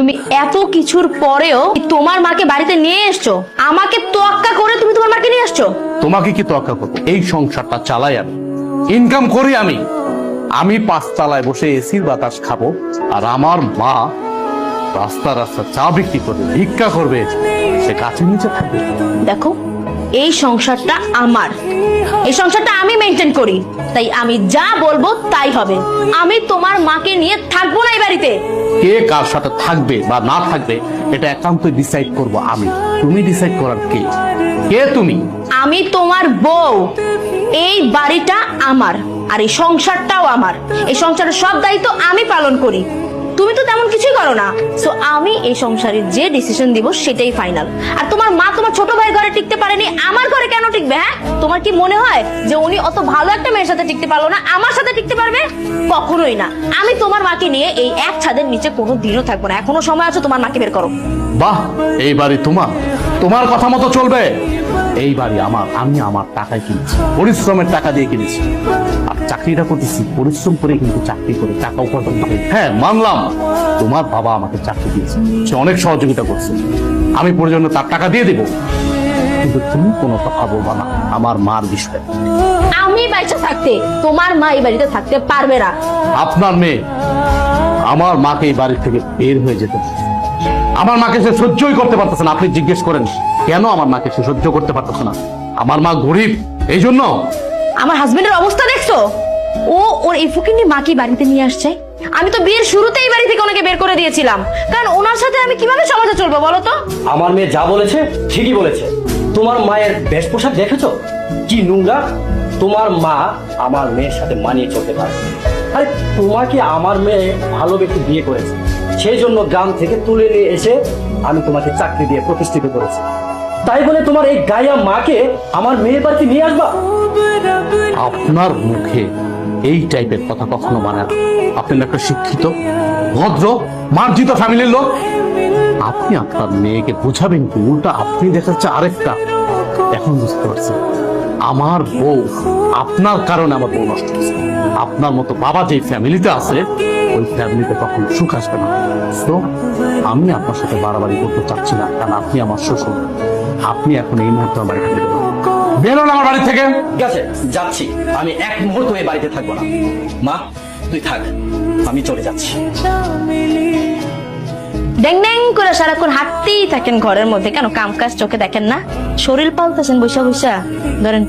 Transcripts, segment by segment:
তুমি এত কিছুর পরেও তোমার মাকে বাড়িতে নিয়ে এসছো? আমাকে তোয়াক্কা করে তুমি তোমার মাকে নিয়ে আসছো তোমাকে কি তোয়াক্কা করব? এই সংসারটা চালাই আমি। ইনকাম করি আমি। আমি পাঁচতলায় বসে এসির বাতাস খাব আর আমার মা রাস্তা রাস্তা চা বিক্রি করবে ভিক্ষা করবে সে কাছে নিচে থাকবে। দেখো এই সংসারটা আমার। এই সংসারটা আমি মেনটেন করি। তাই আমি যা বলব তাই হবে। আমি তোমার মাকে নিয়ে থাকব না বাড়িতে? কে কার সাথে থাকবে বা না থাকবে এটা একান্ত ডিসাইড করব আমি। তুমি ডিসাইড করার কে? কে তুমি? আমি তোমার বউ। এই বাড়িটা আমার আর এই সংসারটাও আমার। এই সংসারের সব দায়িত্ব আমি পালন করি। তুমি তো তেমন কিছুই করো না। সো আমি এই সংসারে যে ডিসিশন দিব সেটাই ফাইনাল আর তোমার মা তোমার ছোট ভাইয়ের ঘরে টিকতে পারেনি, আমার ঘরে কেন টিকবে হ্যাঁ? তোমার কি মনে হয় যে উনি অত ভালো একটা মেয়ের সাথে টিকতে পারল না, আমার সাথে টিকতে পারবে? কখনোই না। আমি তোমার মাকে নিয়ে এই এক ছাদের নিচে কোনো দিনও থাকব না। এখনও সময় আছে তোমার মাকে বের করো। বাহ, এই বাড়ি তোমার। তোমার কথা মতো চলবে। এই বাড়ি আমার আমি আমার টাকায় কিনেছি। পরিশ্রমের টাকা দিয়ে কিনেছি। আর চাকরিটা করতেছি পরিশ্রম করে কিন্তু চাকরি করে টাকা উপার্জন করে। হ্যাঁ মানলাম তোমার বাবা আমাকে চাকরি দিয়েছে। সে অনেক সহযোগিতা করছে। আমি প্রয়োজনে তার টাকা দিয়ে দেবো। কিন্তু তুমি কোনো কথা বলবা না আমার মার বিষয়ে। আমি বাইচা থাকতে তোমার মা এই বাড়িতে থাকতে পারবে না। আপনার মেয়ে। আমার মাকে এই বাড়ি থেকে বের হয়ে যেতে আমার মাকে সে সহ্যই করতে পারতেছে না। আপনি জিজ্ঞেস করেন কেন আমার মাকে সে সহ্য করতে পারতেছে না? আমার মা গরিব এই জন্য। আমার হাজবেন্ডের অবস্থা দেখছ? ও ওর এই ফুকিনি মাকে বাড়িতে নিয়ে আসছে। আমি তো বিয়ের শুরুতেই বাড়ি থেকে ওনাকে বের করে দিয়েছিলাম। কারণ ওনার সাথে আমি কীভাবে সমাজে চলবো বলো তো? আমার মেয়ে যা বলেছে ঠিকই বলেছে। তোমার মায়ের বেশ পোশাক দেখেছ? কি নোংরা? তোমার মা আমার মেয়ের সাথে মানিয়ে চলতে পারে আরে তোমাকে আমার মেয়ে ভালো ব্যক্তি বিয়ে করেছে? সেই জন্য গ্রাম থেকে তুলে নিয়ে এসে আমি তোমাকে চাকরি দিয়ে প্রতিষ্ঠিত করেছি। তাই বলে তোমার এই গায়া মাকে আমার মেয়ের বাড়িতে নিয়ে আসবা? আপনার মুখে এই টাইপের কথা কখনো মানে না। আপনি একটা শিক্ষিত, ভদ্র, মার্জিত ফ্যামিলির লোক। আপনি আপনার মেয়েকে বুঝাবেন কি? উল্টা আপনি দেখাচ্ছে আরেকটা। এখন বুঝতে পারছি আমার বউ, আপনার কারণে আমার বউ নষ্ট হয়েছে। আপনার মতো বাবা যে ফ্যামিলিতে আছে, ওই ফ্যামিলিতে কখনো সুখ আসবে না। তো আমি আপনার সাথে বাড়াবাড়ি করতে চাচ্ছি না, কারণ আপনি আমার শ্বশুর। আপনি এখন এই মুহূর্তে আমার বাড়ি থেকে আমার বাড়ি থেকে। ঠিক আছে, যাচ্ছি। আমি এক মুহূর্ত এই বাড়িতে থাকব না। মা, তুই থাক। আমি চলে যাচ্ছি। ড্যাং ড্যাং করে সারাক্ষণ হাঁটতেই থাকেন ঘরের মধ্যে। কেন কাম কাজ চোখে দেখেন না? শরীর পালতেছেন বৈশা বৈশা। ধরেন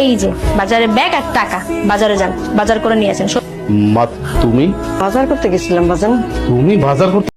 এই যে বাজারে ব্যাগ আর টাকা। বাজারে যান বাজার করে নিয়ে আসেন। মা তুমি? বাজার করতে গেছিলাম বাজার তুমি বাজার করতে